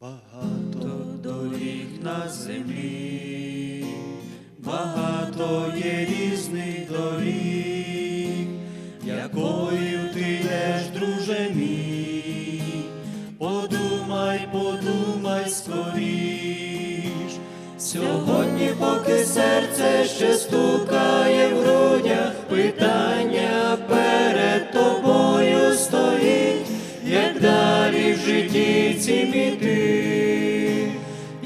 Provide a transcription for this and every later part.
Багато доріг на землі, багато є різних доріг, якою ти йдеш, друже мій, подумай, подумай скоріш. Сьогодні, поки серце ще стукає в грудях, питання перед тобою стоїть, як далі в житті цім іти,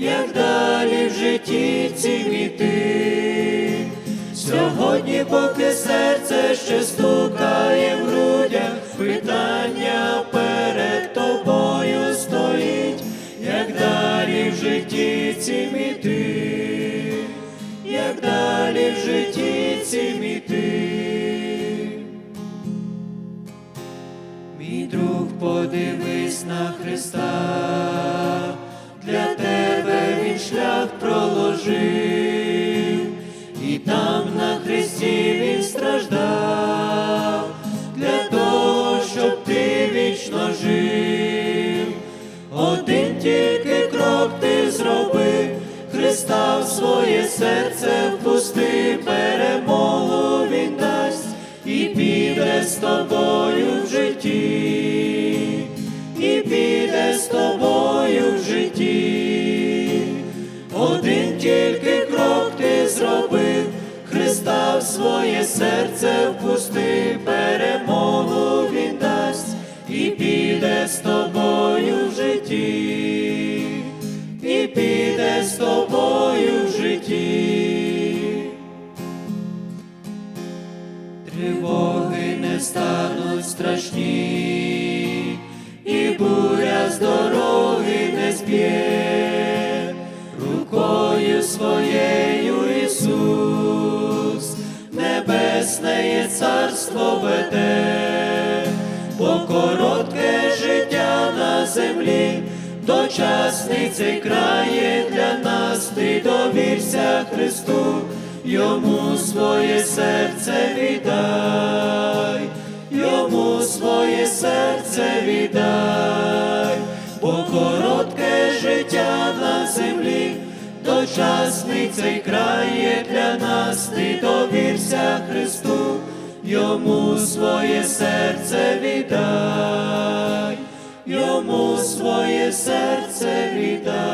як далі в житті цім іти. Сьогодні, поки серце ще стукає в грудях, питання перед тобою стоїть, як далі в житті цім іти, як далі в житті цім іти. Мій друг, подивись на Христа, проложив, і там на Христі він страждав, для того, щоб ти вічно жив. Один тільки крок ти зробив, Христа в своє серце своє серце впусти, перемогу він дасть і піде з тобою в житті, і піде з тобою в житті. Тривоги не стануть страшні, і буря з дороги не зб'є, рукою своєю Ісус, царство веде, бо коротке життя на землі, дочасний цей край є для нас, ти довірся Христу, йому своє серце віддай, йому своє серце віддай, бо коротке життя на землі, дочасний цей край йому своє серце віддай, йому своє серце віддай.